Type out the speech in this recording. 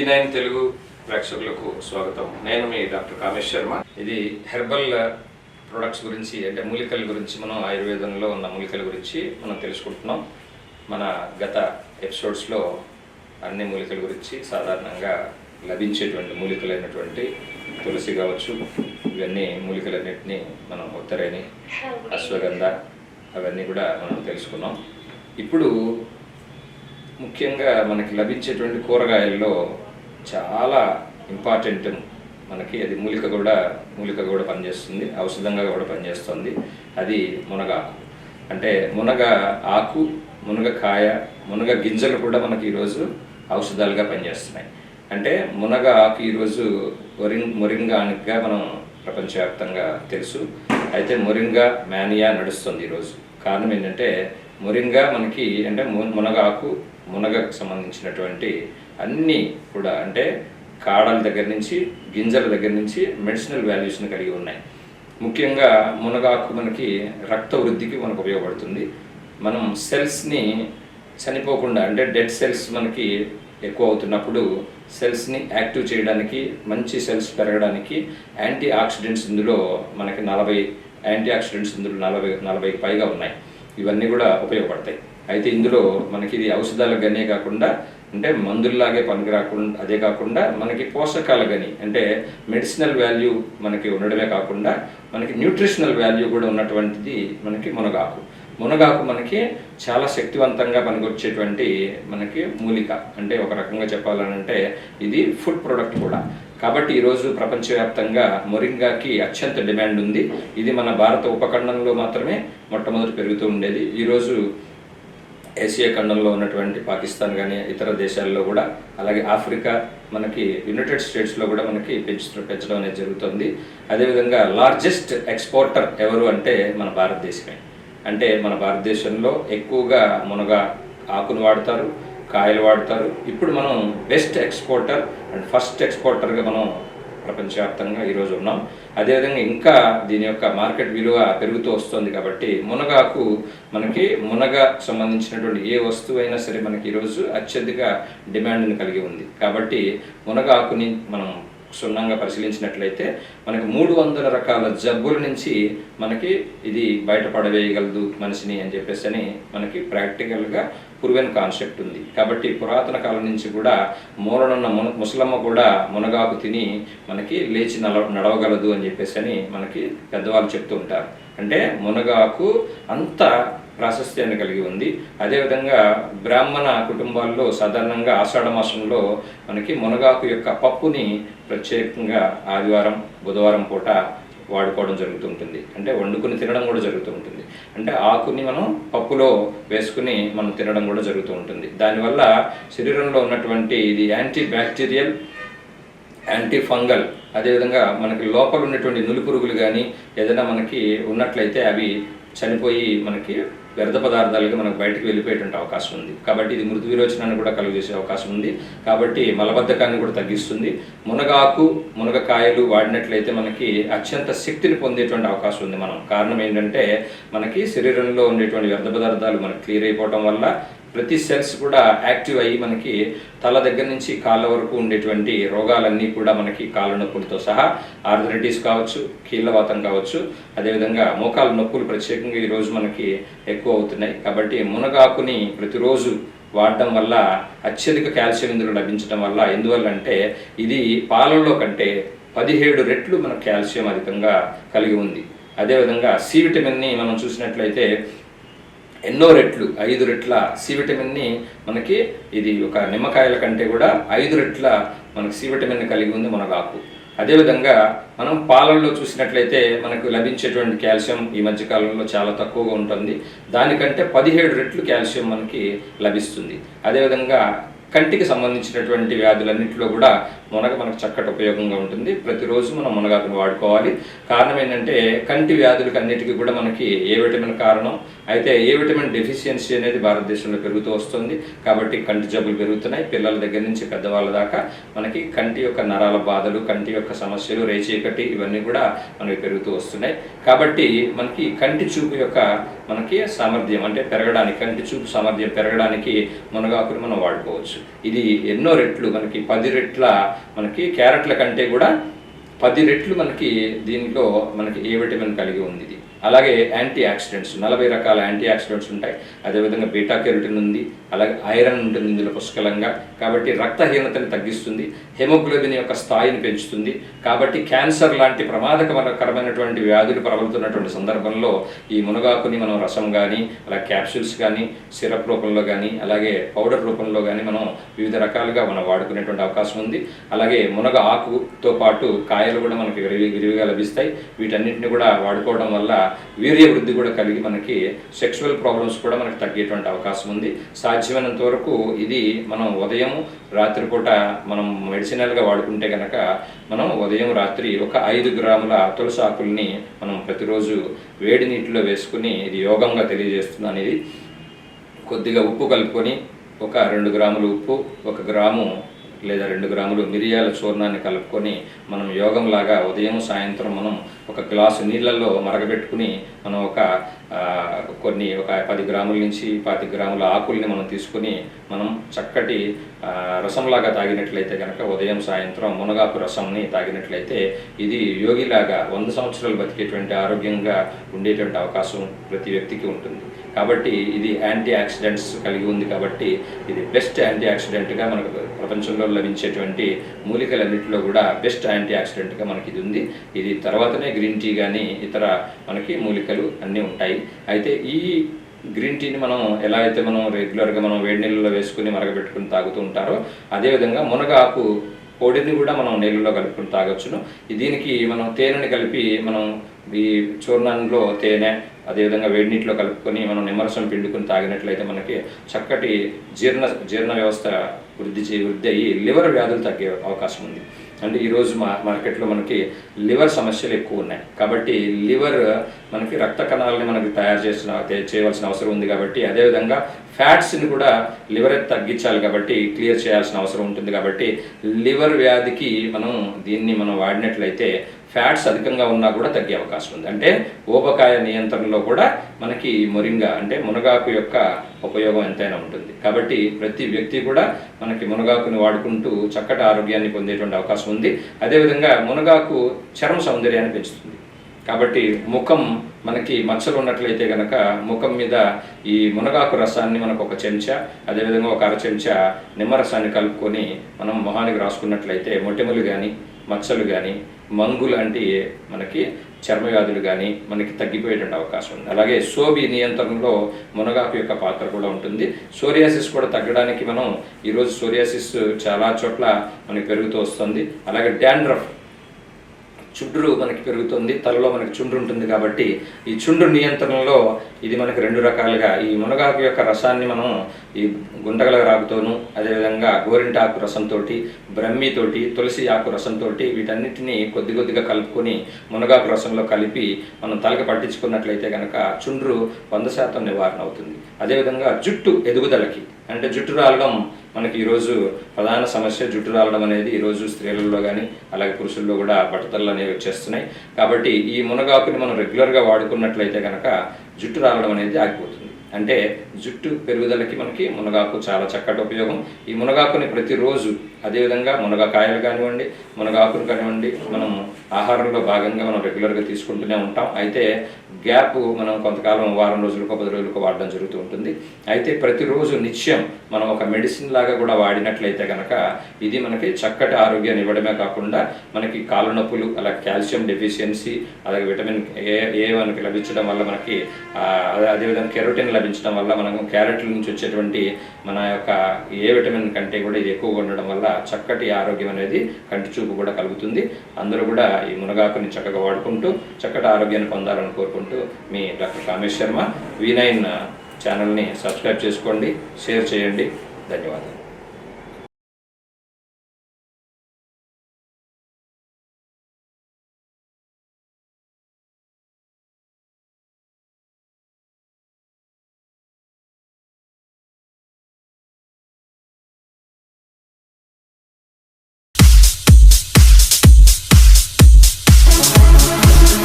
B nine Telugu ప్రేక్షకులకు స్వాగతం. నేను మీ డాక్టర్ కామేష్ శర్మ. ఇది హెర్బల్ ప్రొడక్ట్స్ గురించి అంటే మూలికల గురించి మనం ఆయుర్వేదంలో ఉన్న మూలికల గురించి మనం తెలుసుకుంటున్నాం. మన గత ఎపిసోడ్స్లో అన్ని మూలికల గురించి సాధారణంగా లభించేటువంటి మూలికలైనటువంటి తులసి కావచ్చు ఇవన్నీ మూలికలన్నింటినీ మనం ఉత్తరేణి అశ్వగంధ అవన్నీ కూడా మనం తెలుసుకున్నాం. ఇప్పుడు ముఖ్యంగా మనకి లభించేటువంటి కూరగాయల్లో చాలా ఇంపార్టెంట్ మనకి. అది మూలిక కూడా మూలిక కూడా పనిచేస్తుంది. ఔషధంగా కూడా పనిచేస్తుంది. అది మునగాకు. అంటే మునగ ఆకు మునగ కాయ మునగ గింజలు కూడా మనకి ఈరోజు ఔషధాలుగా పనిచేస్తున్నాయి. అంటే మునగ ఆకు ఈరోజు మొరింగ్ మొరింగానికిగా మనం ప్రపంచవ్యాప్తంగా తెలుసు. అయితే మొరింగా మానియా నడుస్తుంది ఈరోజు. కారణం ఏంటంటే మొరింగా మనకి అంటే మునగాకు మునగకు సంబంధించినటువంటి అన్నీ కూడా అంటే కాడల దగ్గర నుంచి గింజల దగ్గర నుంచి మెడిసినల్ వాల్యూస్ని కలిగి ఉన్నాయి. ముఖ్యంగా మునగాకు మనకి రక్త వృద్ధికి మనకు ఉపయోగపడుతుంది. మనం సెల్స్ని చనిపోకుండా అంటే డెడ్ సెల్స్ మనకి ఎక్కువ అవుతున్నప్పుడు సెల్స్ని యాక్టివ్ చేయడానికి మంచి సెల్స్ పెరగడానికి యాంటీ ఆక్సిడెంట్స్ ఇందులో మనకి నలభై యాంటీ ఆక్సిడెంట్స్ ఇందులో నలభై నలభైకి పైగా ఉన్నాయి. ఇవన్నీ కూడా ఉపయోగపడతాయి. అయితే ఇందులో మనకి ఇది ఔషధాల గనే కాకుండా అంటే మందుల్లాగే పనికి రాకుండా అదే కాకుండా మనకి పోషకాల గని అంటే మెడిసినల్ వాల్యూ మనకి ఉండడమే కాకుండా మనకి న్యూట్రిషనల్ వాల్యూ కూడా ఉన్నటువంటిది మనకి మునగాకు. మునగాకు మనకి చాలా శక్తివంతంగా పనికొచ్చేటువంటి మనకి మూలిక. అంటే ఒక రకంగా చెప్పాలనంటే ఇది ఫుడ్ ప్రొడక్ట్ కూడా. కాబట్టి ఈరోజు ప్రపంచవ్యాప్తంగా మొరింగాకి అత్యంత డిమాండ్ ఉంది. ఇది మన భారత ఉపఖండంలో మాత్రమే మొట్టమొదటి పెరుగుతూ ఉండేది. ఈరోజు ఏషియా ఖండంలో ఉన్నటువంటి పాకిస్తాన్ కానీ ఇతర దేశాల్లో కూడా అలాగే ఆఫ్రికా మనకి యునైటెడ్ స్టేట్స్లో కూడా మనకి పెంచు పెంచడం అనేది జరుగుతుంది. అదేవిధంగా లార్జెస్ట్ ఎక్స్పోర్టర్ ఎవరు అంటే మన భారతదేశమే. అంటే మన భారతదేశంలో ఎక్కువగా మునగ ఆకును వాడతారు కాయలు వాడతారు. ఇప్పుడు మనం బెస్ట్ ఎక్స్పోర్టర్ అండ్ ఫస్ట్ ఎక్స్పోర్టర్గా మనం ప్రపంచవ్యాప్తంగా ఈరోజు ఉన్నాం. అదేవిధంగా ఇంకా దీని యొక్క మార్కెట్ విలువ పెరుగుతూ వస్తుంది కాబట్టి మునగాకు మనకి మునగ సంబంధించినటువంటి ఏ వస్తువు అయినా సరే మనకి ఈరోజు అత్యధిక డిమాండ్ని కలిగి ఉంది. కాబట్టి మునగాకుని మనం క్షుణ్ణంగా పరిశీలించినట్లయితే మనకి మూడు వందల రకాల జబ్బుల నుంచి మనకి ఇది బయటపడవేయగలదు మనిషిని అని చెప్పేసి అని మనకి ప్రాక్టికల్గా ప్రూవెన్ కాన్సెప్ట్ ఉంది. కాబట్టి పురాతన కాలం నుంచి కూడా మూలనున్న మున ముసలమ్మ కూడా మునగాకు తిని మనకి లేచి నడ నడవగలదు అని చెప్పేసి అని మనకి పెద్దవాళ్ళు చెప్తూ ఉంటారు. అంటే మునగాకు అంత ప్రాశస్త్యాన్ని కలిగి ఉంది. అదేవిధంగా బ్రాహ్మణ కుటుంబాల్లో సాధారణంగా ఆషాఢ మాసంలో మనకి మునగాకు యొక్క పప్పుని ప్రత్యేకంగా ఆదివారం బుధవారం పూట వాడుకోవడం జరుగుతుంటుంది. అంటే వండుకుని తినడం కూడా జరుగుతూ ఉంటుంది అంటే ఆకుని మనం పప్పులో వేసుకుని మనం తినడం కూడా జరుగుతూ ఉంటుంది. దానివల్ల శరీరంలో ఉన్నటువంటి ఇది యాంటీ బ్యాక్టీరియల్ యాంటీ ఫంగల్ అదేవిధంగా మనకి లోపల ఉన్నటువంటి నులి పురుగులు కానీ ఏదైనా మనకి ఉన్నట్లయితే అవి చనిపోయి మనకి వ్యర్థ పదార్థాలకి మనకు బయటకు వెళ్ళిపోయేటువంటి అవకాశం ఉంది. కాబట్టి ఇది మృదు విరోచనాన్ని కూడా కలుగజేసే అవకాశం ఉంది. కాబట్టి మలబద్ధకాన్ని కూడా తగ్గిస్తుంది. మునగాకు మునగకాయలు వాడినట్లయితే మనకి అత్యంత శక్తిని పొందేటువంటి అవకాశం ఉంది. మనం కారణం ఏంటంటే మనకి శరీరంలో ఉండేటువంటి వ్యర్థ పదార్థాలు మనకి క్లియర్ అయిపోవడం వల్ల ప్రతి సెల్స్ కూడా యాక్టివ్ అయ్యి మనకి తల దగ్గర నుంచి కాళ్ళ వరకు ఉండేటువంటి రోగాలన్నీ కూడా మనకి కాళ్ళ నొప్పులతో సహా ఆర్థరైటిస్ కావచ్చు కీళ్ళవాతం కావచ్చు అదేవిధంగా మోకాల నొప్పులు ప్రత్యేకంగా ఈరోజు మనకి ఎక్కువ అవుతున్నాయి. కాబట్టి మునగాకుని ప్రతిరోజు వాడటం వల్ల అత్యధిక కాల్షియం ఇందులో లభించడం వల్ల ఎందువల్ల అంటే ఇది పాలల్లో కంటే పదిహేడు రెట్లు మన కాల్షియం అధికంగా కలిగి ఉంది. అదేవిధంగా సి విటమిన్ని మనం చూసినట్లయితే ఎన్నో రెట్లు ఐదు రెట్ల సి విటమిన్ని మనకి ఇది ఒక నిమ్మకాయల కంటే కూడా ఐదు రెట్ల మనకి సి విటమిన్ కలిగి ఉంది మునగాకు అదేవిధంగా మనం పాలల్లో చూసినట్లయితే మనకు లభించేటువంటి కాల్షియం ఈ మధ్య కాలంలో చాలా తక్కువగా ఉంటుంది. దానికంటే పదిహేడు రెట్లు కాల్షియం మనకి లభిస్తుంది. అదేవిధంగా కంటికి సంబంధించినటువంటి వ్యాధులన్నింటిలో కూడా మునగ మనకు చక్కటి ఉపయోగంగా ఉంటుంది. ప్రతిరోజు మనం మునగాకును వాడుకోవాలి. కారణం ఏంటంటే కంటి వ్యాధులకు అన్నిటికీ కూడా మనకి ఏ విటమిన్ కారణం? అయితే ఏ విటమిన్ డెఫిషియన్సీ అనేది భారతదేశంలో పెరుగుతూ వస్తుంది. కాబట్టి కంటి జబ్బులు పెరుగుతున్నాయి. పిల్లల దగ్గర నుంచి పెద్దవాళ్ళ దాకా మనకి కంటి యొక్క నరాల బాధలు కంటి యొక్క సమస్యలు రేచీకటి ఇవన్నీ కూడా మనకి పెరుగుతూ వస్తున్నాయి. కాబట్టి మనకి కంటి చూపు యొక్క మనకి సామర్థ్యం అంటే పెరగడానికి కంటి చూపు సామర్థ్యం పెరగడానికి మునగాకును మనం వాడుకోవచ్చు. ఇది ఎన్నో రెట్లు మనకి పది రెట్ల మనకి క్యారెట్ల కంటే కూడా పది రెట్లు మనకి దీనిలో మనకి ఏ విటమిన్ కలిగి ఉంది ఇది. అలాగే యాంటీ ఆక్సిడెంట్స్ నలభై రకాల యాంటీ ఆక్సిడెంట్స్ ఉంటాయి. అదేవిధంగా బీటా కెరటిన్ ఉంది అలాగే ఐరన్ ఉంటుంది ఇందులో పుష్కలంగా. కాబట్టి రక్తహీనతను తగ్గిస్తుంది హెమోగ్లోబిన్ యొక్క స్థాయిని పెంచుతుంది. కాబట్టి క్యాన్సర్ లాంటి ప్రమాదకరమైనటువంటి వ్యాధులు ప్రబలుతున్నటువంటి సందర్భంలో ఈ మునగాకుని మనం రసం కానీ అలా క్యాప్సూల్స్ కానీ సిరప్ రూపంలో కానీ అలాగే పౌడర్ రూపంలో కానీ మనం వివిధ రకాలుగా మనం వాడుకునేటువంటి అవకాశం ఉంది. అలాగే మునగ ఆకుతో పాటు కాయలు కూడా మనకి విరివి విరివిగా లభిస్తాయి. వీటన్నిటిని కూడా వాడుకోవడం వల్ల వీర్య వృద్ధి కూడా కలిగి మనకి సెక్షువల్ ప్రాబ్లమ్స్ కూడా మనకి తగ్గేటువంటి అవకాశం ఉంది. సాధ్యమైనంత వరకు ఇది మనం ఉదయం రాత్రిపూట మనం మెడిసినల్గా వాడుకుంటే కనుక మనం ఉదయం రాత్రి ఒక ఐదు గ్రాముల తులసి ఆకుల్ని మనం ప్రతిరోజు వేడి నీటిలో వేసుకుని ఇది యోగంగా తెలియజేస్తుంది అనేది కొద్దిగా ఉప్పు కలుపుకొని ఒక రెండు గ్రాములు ఉప్పు ఒక గ్రాము లేదా రెండు గ్రాములు మిరియాల చూర్ణాన్ని కలుపుకొని మనం యోగంలాగా ఉదయం సాయంత్రం మనం ఒక గ్లాసు నీళ్ళల్లో మరగబెట్టుకుని మనం ఒక కొన్ని ఒక పది గ్రాముల నుంచి పాతి గ్రాముల ఆకుల్ని మనం తీసుకుని మనం చక్కటి రసంలాగా తాగినట్లయితే కనుక ఉదయం సాయంత్రం మునగాకు రసంని తాగినట్లయితే ఇది యోగిలాగా వంద సంవత్సరాలు బతికేటువంటి ఆరోగ్యంగా ఉండేటువంటి అవకాశం ప్రతి వ్యక్తికి ఉంటుంది. కాబట్టి ఇది యాంటీ ఆక్సిడెంట్స్ కలిగి ఉంది కాబట్టి ఇది బెస్ట్ యాంటీ ఆక్సిడెంట్గా మనకు ప్రపంచంలో లభించేటువంటి మూలికలన్నింటిలో కూడా బెస్ట్ యాంటీ ఆక్సిడెంట్గా మనకి ఇది ఉంది. ఇది తర్వాతనే గ్రీన్ టీ కానీ ఇతర మనకి మూలికలు అన్నీ ఉంటాయి. అయితే ఈ గ్రీన్ టీని మనం ఎలా అయితే మనం రెగ్యులర్గా మనం వేడి నీళ్ళలో వేసుకుని మరగబెట్టుకుని తాగుతూ ఉంటారో అదేవిధంగా మునగాకు పొడిని కూడా మనం నీళ్ళలో కలుపుకుని తాగొచ్చును. దీనికి మనం తేనెని కలిపి మనం ఈ చూర్ణంలో తేనె అదేవిధంగా వేడి నీటిలో కలుపుకొని మనం నిమ్మరసం పిండుకొని తాగినట్లయితే మనకి చక్కటి జీర్ణ జీర్ణ వ్యవస్థ వృద్ధి చే వృద్ధి అయ్యి లివర్ వ్యాధులు తగ్గే అవకాశం ఉంది. అంటే ఈరోజు మా మార్కెట్లో మనకి లివర్ సమస్యలు ఎక్కువ ఉన్నాయి. కాబట్టి లివర్ మనకి రక్త కణాలని మనకి తయారు చేసిన చేయవలసిన అవసరం ఉంది కాబట్టి అదేవిధంగా ఫ్యాట్స్ని కూడా లివర్ తగ్గించాలి కాబట్టి క్లియర్ చేయాల్సిన అవసరం ఉంటుంది కాబట్టి లివర్ వ్యాధికి మనం దీన్ని మనం వాడినట్లయితే ఫ్యాట్స్ అధికంగా ఉన్నా కూడా తగ్గే అవకాశం ఉంది. అంటే ఊబకాయ నియంత్రణలో కూడా మనకి మురింగా అంటే మునగాకు యొక్క ఉపయోగం ఎంతైనా ఉంటుంది. కాబట్టి ప్రతి వ్యక్తి కూడా మనకి మునగాకుని వాడుకుంటూ చక్కటి ఆరోగ్యాన్ని పొందేటువంటి అవకాశం ఉంది. అదేవిధంగా మునగాకు చర్మ సౌందర్యాన్ని పెంచుతుంది. కాబట్టి ముఖం మనకి మచ్చలు ఉన్నట్లయితే కనుక ముఖం మీద ఈ మునగాకు రసాన్ని మనకు ఒక చెంచా అదేవిధంగా ఒక అర చెంచా నిమ్మరసాన్ని కలుపుకొని మనం మొహానికి రాసుకున్నట్లయితే మొటిమలు కానీ మచ్చలు కానీ మంగు లాంటి మనకి చర్మ వ్యాధులు కానీ మనకి తగ్గిపోయేటువంటి అవకాశం ఉంది. అలాగే సోబి నియంత్రణలో మునగాకు యొక్క పాత్ర కూడా ఉంటుంది. సోరియాసిస్ కూడా తగ్గడానికి మనం ఈరోజు సోరియాసిస్ చాలా చోట్ల మనకి పెరుగుతూ వస్తుంది. అలాగే డాండ్రఫ్ చుండ్రు మనకి పెరుగుతుంది తలలో మనకి చుండ్రు ఉంటుంది కాబట్టి ఈ చుండ్రు నియంత్రణలో ఇది మనకి రెండు రకాలుగా ఈ మునగాకు యొక్క రసాన్ని మనం ఈ గుండగల రాకుతోనూ అదేవిధంగా గోరింటాకు రసంతో బ్రహ్మితోటి తులసి ఆకు రసంతో వీటన్నిటిని కొద్ది కొద్దిగా కలుపుకొని మునగాకు రసంలో కలిపి మనం తలకి పట్టించుకున్నట్లయితే కనుక చుండ్రు వంద శాతం నివారణ అవుతుంది. అదేవిధంగా జుట్టు ఎదుగుదలకి అంటే జుట్టు రాలడం మనకి ఈరోజు ప్రధాన సమస్య జుట్టు రాలడం అనేది ఈరోజు స్త్రీలలో కానీ అలాగే పురుషుల్లో కూడా బట్టతలు అనేవి వచ్చేస్తున్నాయి. కాబట్టి ఈ మునగాకుని మనం రెగ్యులర్గా వాడుకున్నట్లయితే కనుక జుట్టు రాలడం అనేది ఆగిపోతుంది. అంటే జుట్టు పెరుగుదలకి మనకి మునగాకు చాలా చక్కటి ఉపయోగం. ఈ మునగాకుని ప్రతిరోజు అదేవిధంగా మునగాకాయలు కానివ్వండి మునగాకును కానివ్వండి మనం ఆహారంలో భాగంగా మనం రెగ్యులర్గా తీసుకుంటూనే ఉంటాం. అయితే గ్యాప్ మనం కొంతకాలం వారం రోజులకు పది రోజులకు వాడడం జరుగుతూ ఉంటుంది. అయితే ప్రతిరోజు నిత్యం మనం ఒక మెడిసిన్ లాగా కూడా వాడినట్లయితే కనుక ఇది మనకి చక్కటి ఆరోగ్యాన్ని ఇవ్వడమే కాకుండా మనకి కాళ్ళ నొప్పులు అలా కాల్షియం డెఫిషియన్సీ అలాగే విటమిన్ ఏ ఏ మనకి లభించడం వల్ల మనకి అదే- అదేవిధంగా కెరోటిన్ లభించడం వల్ల మనము క్యారెట్ల నుంచి వచ్చేటువంటి మన యొక్క ఏ విటమిన్ కంటే కూడా ఇది ఎక్కువగా ఉండడం వల్ల చక్కటి ఆరోగ్యం అనేది కంటి చూపు కూడా కలుగుతుంది. అందరూ కూడా ఈ మునగాకుని చక్కగా వాడుకుంటూ చక్కటి ఆరోగ్యాన్ని పొందాలని కోరుకుంటూ మీ doctor Kamesh Sharma V nine ఛానల్ని సబ్స్క్రైబ్ చేసుకోండి షేర్ చేయండి. ధన్యవాదాలు.